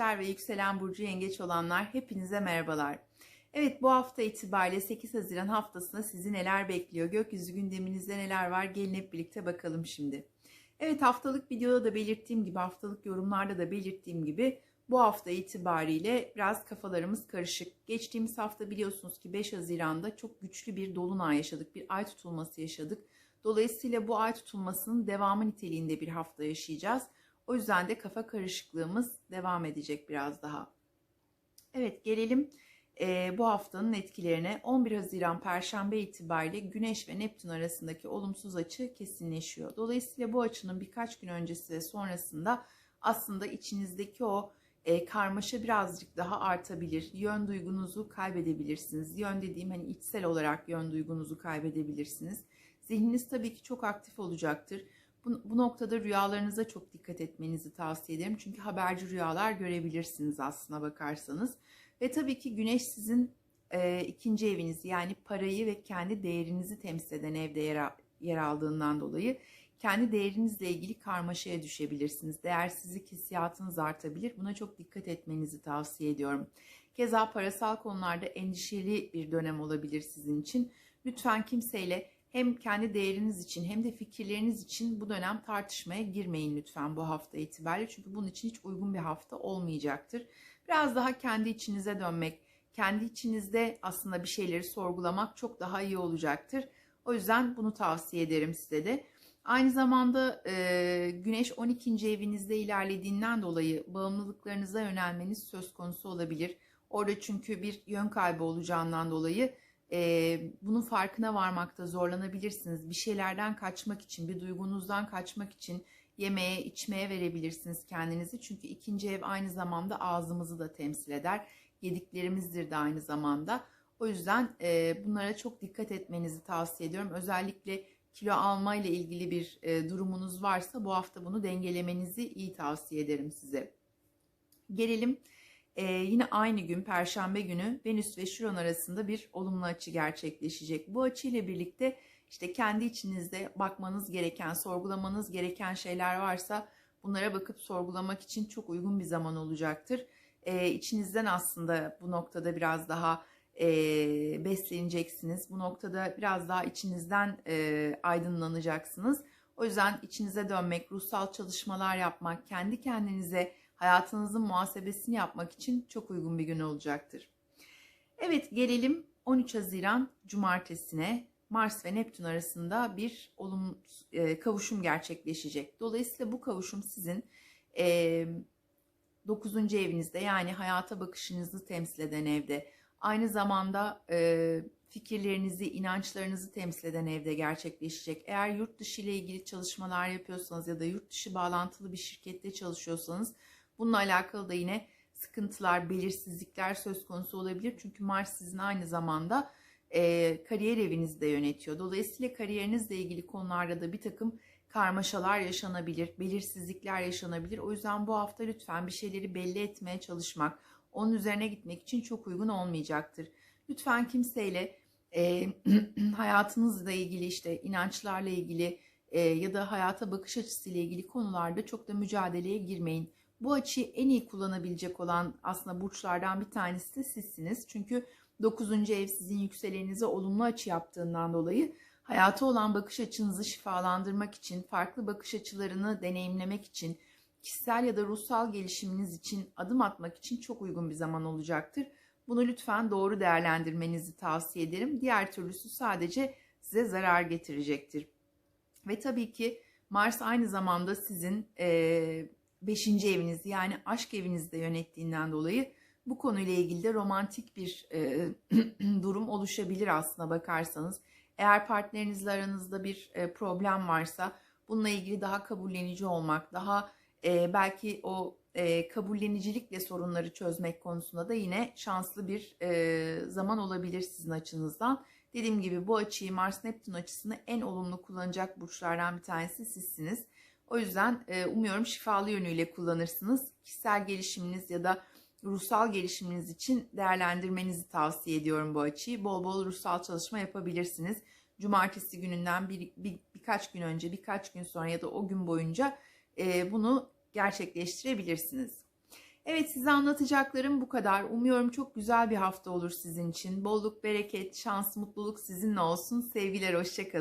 yengeçler ve yükselen burcu yengeç olanlar hepinize merhabalar. Evet bu hafta itibariyle 8 Haziran haftasında sizi neler bekliyor? Gökyüzü gündeminizde neler var? Gelin hep birlikte bakalım şimdi. Evet haftalık videoda da belirttiğim gibi haftalık yorumlarda da belirttiğim gibi bu hafta itibariyle biraz kafalarımız karışık. Geçtiğimiz hafta biliyorsunuz ki 5 Haziran'da çok güçlü bir dolunay yaşadık. Bir ay tutulması yaşadık. Dolayısıyla bu ay tutulmasının devamı niteliğinde bir hafta yaşayacağız. O yüzden de kafa karışıklığımız devam edecek biraz daha. Evet gelelim e, bu haftanın etkilerine. 11 Haziran Perşembe itibariyle Güneş ve Neptün arasındaki olumsuz açı kesinleşiyor. Dolayısıyla bu açının birkaç gün öncesi ve sonrasında aslında içinizdeki o e, karmaşa birazcık daha artabilir. Yön duygunuzu kaybedebilirsiniz. Yön dediğim hani içsel olarak yön duygunuzu kaybedebilirsiniz. Zihniniz tabii ki çok aktif olacaktır. Bu, bu noktada rüyalarınıza çok dikkat etmenizi tavsiye ederim. Çünkü haberci rüyalar görebilirsiniz aslına bakarsanız. Ve tabii ki güneş sizin e, ikinci eviniz yani parayı ve kendi değerinizi temsil eden evde yer, yer aldığından dolayı kendi değerinizle ilgili karmaşaya düşebilirsiniz. Değersizlik hissiyatınız artabilir. Buna çok dikkat etmenizi tavsiye ediyorum. Keza parasal konularda endişeli bir dönem olabilir sizin için. Lütfen kimseyle hem kendi değeriniz için hem de fikirleriniz için bu dönem tartışmaya girmeyin lütfen bu hafta itibariyle. Çünkü bunun için hiç uygun bir hafta olmayacaktır. Biraz daha kendi içinize dönmek, kendi içinizde aslında bir şeyleri sorgulamak çok daha iyi olacaktır. O yüzden bunu tavsiye ederim size de. Aynı zamanda e, Güneş 12. evinizde ilerlediğinden dolayı bağımlılıklarınıza yönelmeniz söz konusu olabilir. Orada çünkü bir yön kaybı olacağından dolayı e, bunun farkına varmakta zorlanabilirsiniz. Bir şeylerden kaçmak için, bir duygunuzdan kaçmak için yemeğe, içmeye verebilirsiniz kendinizi. Çünkü ikinci ev aynı zamanda ağzımızı da temsil eder. Yediklerimizdir de aynı zamanda. O yüzden e, bunlara çok dikkat etmenizi tavsiye ediyorum. Özellikle kilo alma ile ilgili bir e, durumunuz varsa bu hafta bunu dengelemenizi iyi tavsiye ederim size. Gelelim e, yine aynı gün Perşembe günü Venüs ve Şiron arasında bir olumlu açı gerçekleşecek. Bu açı ile birlikte işte kendi içinizde bakmanız gereken, sorgulamanız gereken şeyler varsa bunlara bakıp sorgulamak için çok uygun bir zaman olacaktır. E, içinizden aslında bu noktada biraz daha e, besleneceksiniz. Bu noktada biraz daha içinizden e, aydınlanacaksınız. O yüzden içinize dönmek, ruhsal çalışmalar yapmak, kendi kendinize hayatınızın muhasebesini yapmak için çok uygun bir gün olacaktır. Evet gelelim 13 Haziran Cumartesine. Mars ve Neptün arasında bir olum e, kavuşum gerçekleşecek. Dolayısıyla bu kavuşum sizin e, 9. evinizde yani hayata bakışınızı temsil eden evde, aynı zamanda e, fikirlerinizi, inançlarınızı temsil eden evde gerçekleşecek. Eğer yurt dışı ile ilgili çalışmalar yapıyorsanız ya da yurt dışı bağlantılı bir şirkette çalışıyorsanız bununla alakalı da yine sıkıntılar, belirsizlikler söz konusu olabilir. Çünkü Mars sizin aynı zamanda e, kariyer evinizde yönetiyor. Dolayısıyla kariyerinizle ilgili konularda da bir takım karmaşalar yaşanabilir, belirsizlikler yaşanabilir. O yüzden bu hafta lütfen bir şeyleri belli etmeye çalışmak, onun üzerine gitmek için çok uygun olmayacaktır. Lütfen kimseyle e, hayatınızla ilgili işte inançlarla ilgili e, ya da hayata bakış açısıyla ilgili konularda çok da mücadeleye girmeyin. Bu açıyı en iyi kullanabilecek olan aslında burçlardan bir tanesi de sizsiniz. Çünkü 9. ev sizin yükselenize olumlu açı yaptığından dolayı hayata olan bakış açınızı şifalandırmak için, farklı bakış açılarını deneyimlemek için, kişisel ya da ruhsal gelişiminiz için adım atmak için çok uygun bir zaman olacaktır. Bunu lütfen doğru değerlendirmenizi tavsiye ederim. Diğer türlüsü sadece size zarar getirecektir. Ve tabii ki Mars aynı zamanda sizin 5. E, eviniz yani aşk evinizde yönettiğinden dolayı bu konuyla ilgili de romantik bir e, durum oluşabilir aslına bakarsanız. Eğer partnerinizle aranızda bir e, problem varsa bununla ilgili daha kabullenici olmak, daha e, belki o e, kabullenicilikle sorunları çözmek konusunda da yine şanslı bir e, zaman olabilir sizin açınızdan. Dediğim gibi bu açıyı Mars Neptün açısını en olumlu kullanacak burçlardan bir tanesi sizsiniz. O yüzden e, umuyorum şifalı yönüyle kullanırsınız. Kişisel gelişiminiz ya da ruhsal gelişiminiz için değerlendirmenizi tavsiye ediyorum bu açıyı. Bol bol ruhsal çalışma yapabilirsiniz. Cumartesi gününden bir, bir birkaç gün önce, birkaç gün sonra ya da o gün boyunca e, bunu gerçekleştirebilirsiniz. Evet size anlatacaklarım bu kadar. Umuyorum çok güzel bir hafta olur sizin için. Bolluk, bereket, şans, mutluluk sizinle olsun. Sevgiler, hoşçakalın.